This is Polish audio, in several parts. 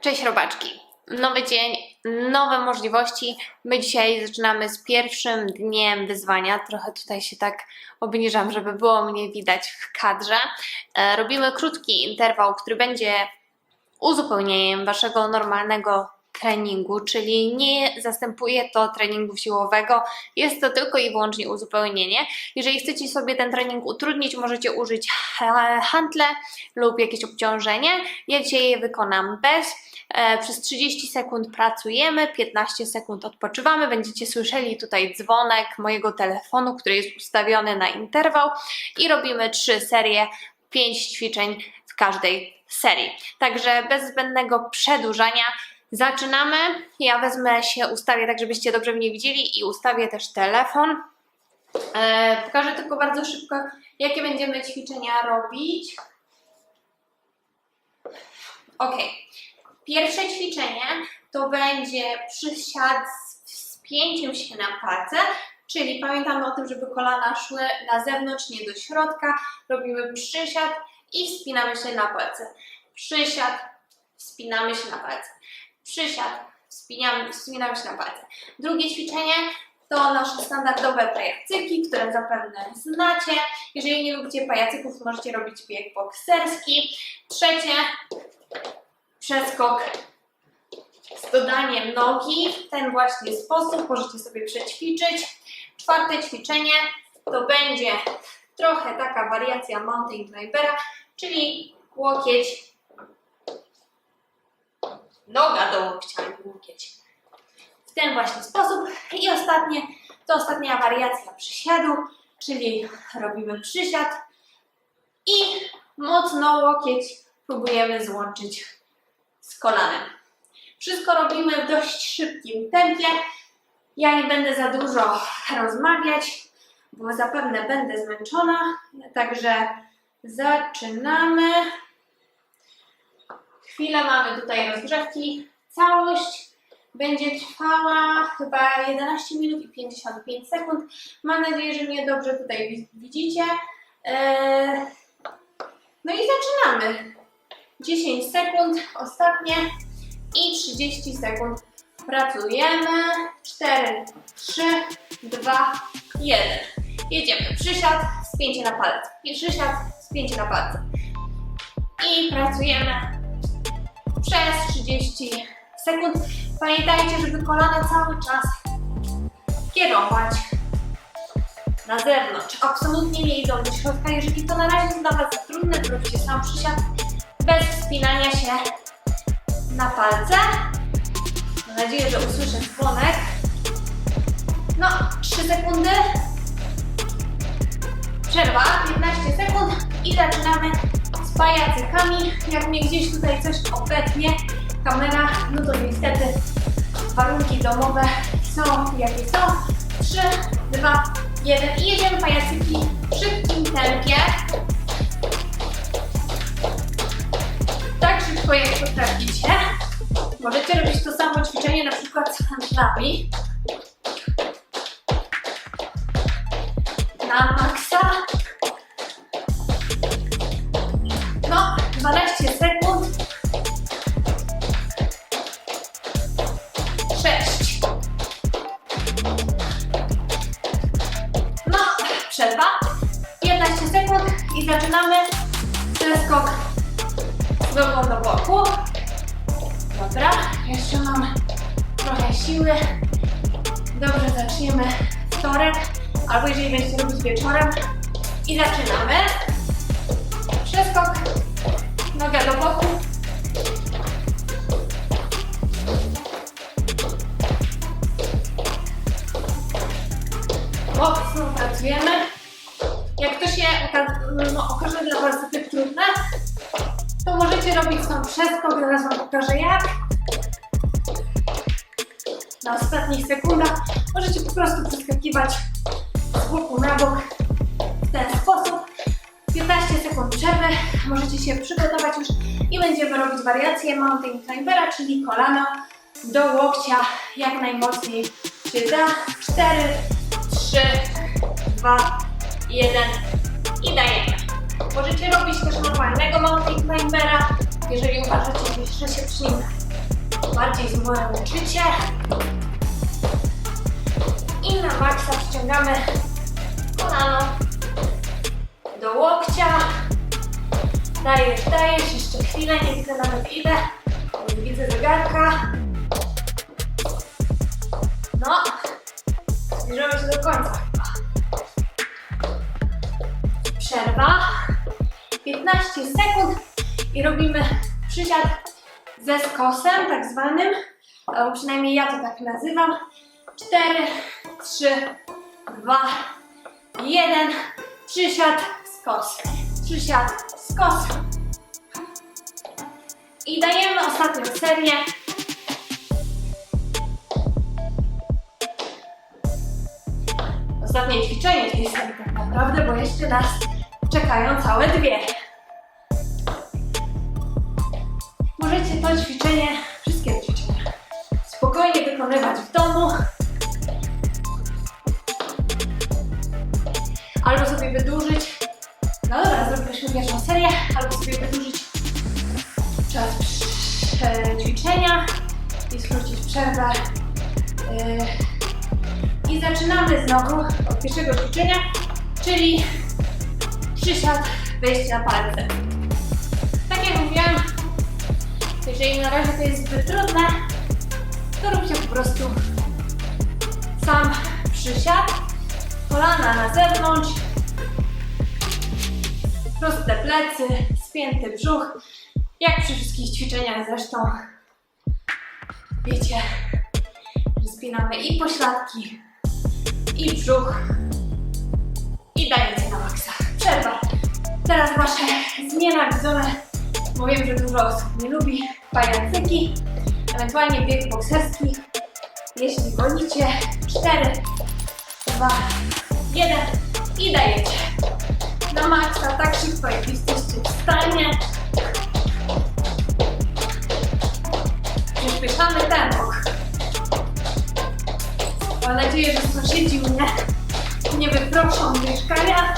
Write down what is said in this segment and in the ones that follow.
Cześć robaczki. Nowy dzień, nowe możliwości. My dzisiaj zaczynamy z pierwszym dniem wyzwania. Trochę tutaj się tak obniżam, żeby było mnie widać w kadrze. E, Robimy krótki interwał, który będzie uzupełnieniem waszego normalnego treningu, czyli nie zastępuje to treningu siłowego, jest to tylko i wyłącznie uzupełnienie. Jeżeli chcecie sobie ten trening utrudnić, możecie użyć ha- hantle lub jakieś obciążenie. Ja dzisiaj je wykonam bez. E, Przez 30 sekund pracujemy, 15 sekund odpoczywamy. Będziecie słyszeli tutaj dzwonek mojego telefonu, który jest ustawiony na interwał i robimy trzy serie, 5 ćwiczeń w każdej serii. Także bez zbędnego przedłużania zaczynamy. Ja wezmę się, ustawię tak, żebyście dobrze mnie widzieli i ustawię też telefon. E, pokażę tylko bardzo szybko, jakie będziemy ćwiczenia robić. Ok. Pierwsze ćwiczenie to będzie przysiad z wspięciem się na palce, czyli pamiętamy o tym, żeby kolana szły na zewnątrz, nie do środka. Robimy przysiad i wspinamy się na palce. Przysiad, wspinamy się na palce. Przysiad, wspinamy się na palce. Drugie ćwiczenie to nasze standardowe pajacyki, które zapewne znacie. Jeżeli nie lubicie pajacyków, możecie robić bieg bokserski. Trzecie, przeskok z dodaniem nogi w ten właśnie sposób. Możecie sobie przećwiczyć. Czwarte ćwiczenie to będzie trochę taka wariacja mountain climbera, czyli łokieć, noga do łokcia, nie łokieć. W ten właśnie sposób. I ostatnie, to ostatnia wariacja przysiadu, czyli robimy przysiad i mocno łokieć próbujemy złączyć z kolanem. Wszystko robimy w dość szybkim tempie. Ja nie będę za dużo rozmawiać, bo zapewne będę zmęczona. Także zaczynamy. Chwilę mamy tutaj rozgrzewki. Całość będzie trwała chyba 11 minut i 55 sekund. Mam nadzieję, że mnie dobrze tutaj wi- widzicie. Eee, No i zaczynamy. 10 sekund, ostatnie i 30 sekund. Pracujemy. 4, 3, 2, 1. Jedziemy. Przysiad, spięcie na palec. I przysiad, spięcie na palce. I pracujemy przez 30 sekund. Pamiętajcie, żeby kolana cały czas kierować na zewnątrz. Absolutnie nie idą do środka. Jeżeli to na razie jest dla Was trudne, to róbcie sam przysiad bez wspinania się na palce. Mam nadzieję, że usłyszę dzwonek. No, 3 sekundy. Przerwa, 15 sekund i zaczynamy pajacykami. Jak mnie gdzieś tutaj coś obetnie, kamera, no to niestety warunki domowe są jakie są. 3, 2, 1 i jedziemy pajacyki w szybkim tempie. Tak szybko jak potraficie. Możecie robić to samo ćwiczenie na przykład z handlami. Na maksa. Przeskok z nogą do boku. Dobra, jeszcze mam trochę siły. Dobrze, zaczniemy wtorek, albo jeżeli będziecie robić wieczorem. I zaczynamy. Przeskok, noga do boku. Mocno pracujemy. Jak to się no, okaże dla Was zbyt trudne, to możecie robić tą przeskok, zaraz Wam pokażę jak. Na ostatnich sekundach możecie po prostu przeskakiwać z boku na bok w ten sposób. 15 sekund przerwy, możecie się przygotować już i będziemy robić wariację mountain climbera, czyli kolano do łokcia jak najmocniej się da. 4, 3, 2, 1 i dajemy. Możecie robić też normalnego mountain climbera, jeżeli uważacie, że się przy nim bardziej zmęczycie. I na maksa wciągamy kolano do łokcia. Dajesz, dajesz, jeszcze chwilę, nie widzę nawet ile. Nie widzę zegarka. No, zbliżamy się do końca. Przerwa. 15 sekund i robimy przysiad ze skosem, tak zwanym. Albo przynajmniej ja to tak nazywam. 4, 3, 2, 1. Przysiad, skos. Przysiad, skos. I dajemy ostatnią serię. Ostatnie ćwiczenie tej tak naprawdę, bo jeszcze nas czekają całe dwie. Możecie to ćwiczenie, wszystkie ćwiczenia, spokojnie wykonywać w domu. Albo sobie wydłużyć. No dobra, zrobiliśmy pierwszą serię, albo sobie wydłużyć czas ćwiczenia i skrócić przerwę. Yy, I zaczynamy znowu od pierwszego ćwiczenia, czyli przysiad, wejście na palce. Tak jak mówiłam, jeżeli na razie to jest zbyt trudne, to róbcie po prostu sam przysiad, kolana na zewnątrz, proste plecy, spięty brzuch, jak przy wszystkich ćwiczeniach zresztą. Wiecie, że spinamy i pośladki, i brzuch, i dajecie na maksa. Przerwa. Teraz wasze znienawidzone, bo wiem, że dużo osób nie lubi, pajacyki, ewentualnie bieg bokserski. Jeśli wolicie, 4, 2, 1 i dajecie. Na maksa, tak szybko jak jesteście w stanie. Przyspieszamy tempo. Mam nadzieję, że sąsiedzi mnie nie wyproszą mieszkania.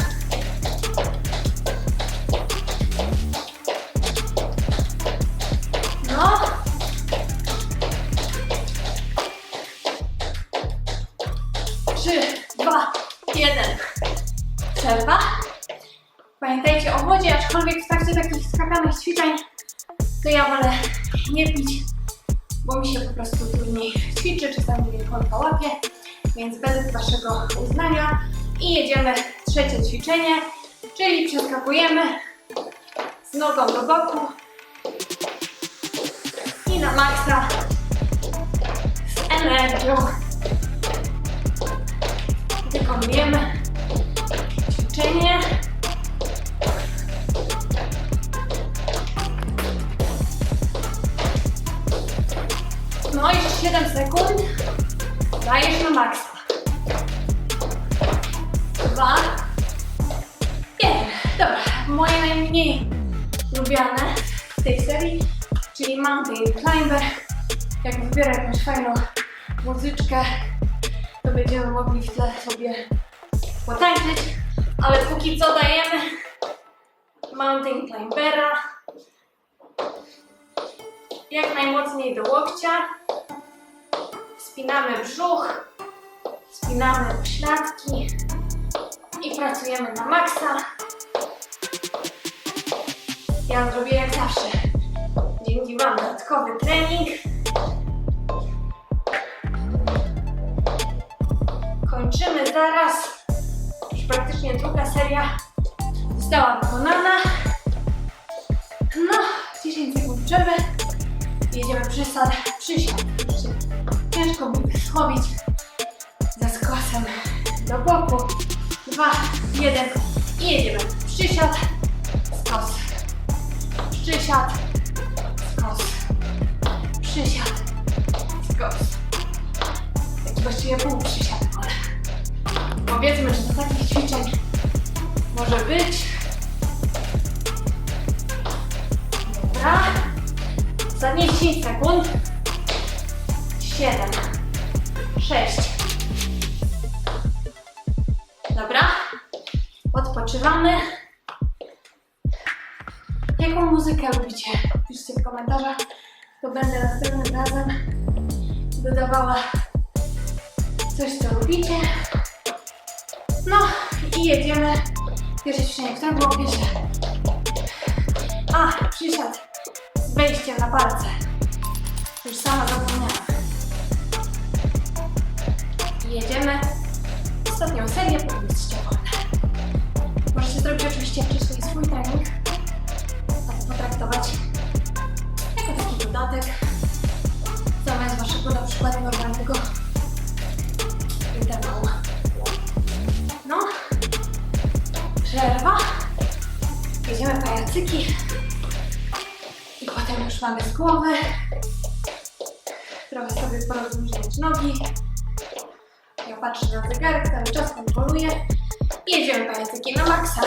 Takich ćwiczeń to ja wolę nie pić, bo mi się po prostu trudniej ćwiczy, czasami mnie kolka łapie, więc bez waszego uznania. I jedziemy trzecie ćwiczenie, czyli przeskakujemy z nogą do boku i na maksa z energią wykonujemy ćwiczenie. No jeszcze 7 sekund. Dajesz na maksa. Dwa. Jeden. Dobra, moje najmniej lubiane w tej serii, czyli Mountain Climber. Jak wybiorę jakąś fajną muzyczkę, to będziemy mogli w tle sobie potańczyć. Ale póki co dajemy Mountain Climbera jak najmocniej do łokcia. Spinamy brzuch, spinamy pośladki i pracujemy na maksa. Ja zrobię jak zawsze. Dzięki Wam dodatkowy trening. Kończymy zaraz. Już praktycznie druga seria została wykonana. No, 10 sekund przerwy. Jedziemy przysiad. Jeszcze Ciężko mi schowić za skosem do boku. Dwa, jeden i jedziemy. Przysiad, skos. Przysiad, skos. Przysiad, skos. Taki właściwie pół przysiad, powiedzmy, że do takich ćwiczeń może być. Dobra. Ostatnie 10 sekund. 7, 6. Dobra. Odpoczywamy. Jaką muzykę lubicie? Piszcie w komentarzach. to będę następnym razem dodawała coś, co lubicie. No i jedziemy. Pierwsze ćwiczenie, które było pierwsze? A, przysiad z wejściem na palce. Już sama zapomniałam. Jedziemy. Ostatnią serię wolne. Możecie zrobić oczywiście wcześniej swój trening, a to potraktować jako taki dodatek zamiast waszego na przykład normalnego interwału. No, przerwa. Jedziemy pajacyki. I potem już mamy z głowy. Trochę sobie porozluźniać nogi. Ja patrzę na zegarek, cały czas kontroluję. I jedziemy pajacyki na maksa.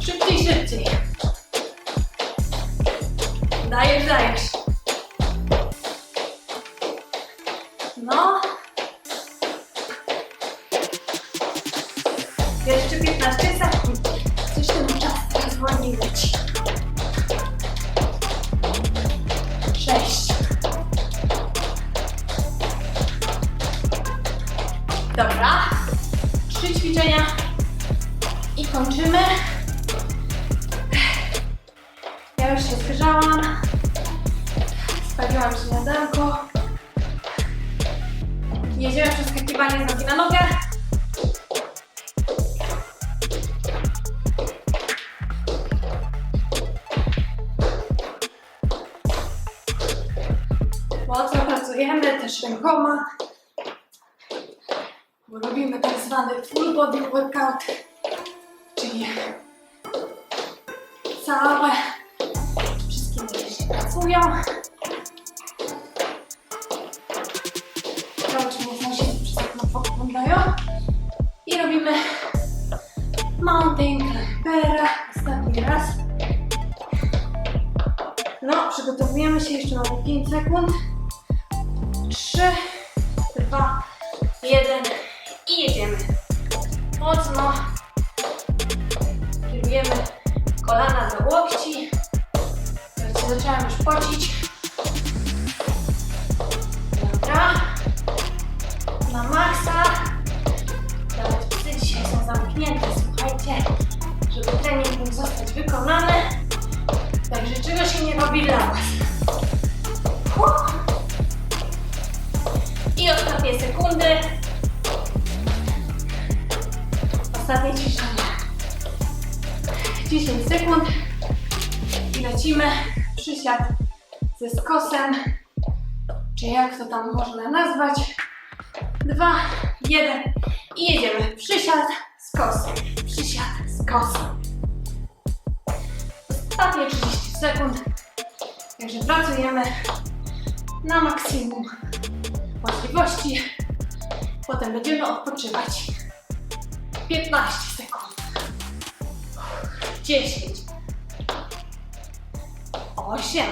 Szybciej, szybciej. Dajesz, dajesz. Dobra. Trzy ćwiczenia i kończymy. Ja już się zgrzałam. Spaliłam śniadanko. Jedziemy przeskakiwanie z nogi na nogę. Mocno pracujemy też rękoma, robimy tak zwany full body workout, czyli całe, wszystkie mięśnie pracują. Czy mnie sąsiedzi przez okno podglądają. I robimy mountain climbera, ostatni raz. No, przygotowujemy się, jeszcze mamy 5 sekund. 3, 2, 1 i jedziemy. Mocno kierujemy kolana do łokci. Się zaczęłam już pocić. Dobra. Na maksa. Psy dzisiaj są zamknięte, słuchajcie, żeby trening mógł zostać wykonany. Także czego się nie robi dla Was. I ostatnie sekundy. Ostatnie ćwiczenie. 10 sekund. I lecimy. Przysiad ze skosem. Czy jak to tam można nazwać? Dwa, jeden i jedziemy. Przysiad, skos, przysiad, skos. Ostatnie 30 sekund. Także pracujemy na maksimum możliwości. Potem będziemy odpoczywać. 15 sekund. 10 8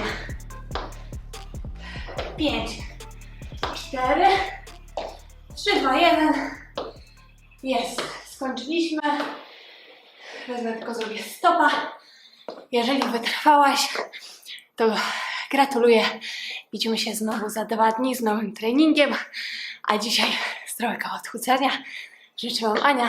5 4 3, 2, 1 Jest. Skończyliśmy. Wezmę tylko zrobię stopa. Jeżeli wytrwałaś, to gratuluję. Widzimy się znowu za dwa dni z nowym treningiem. A dzisiaj zdrowego odchudzenia. Życzę Wam Ania.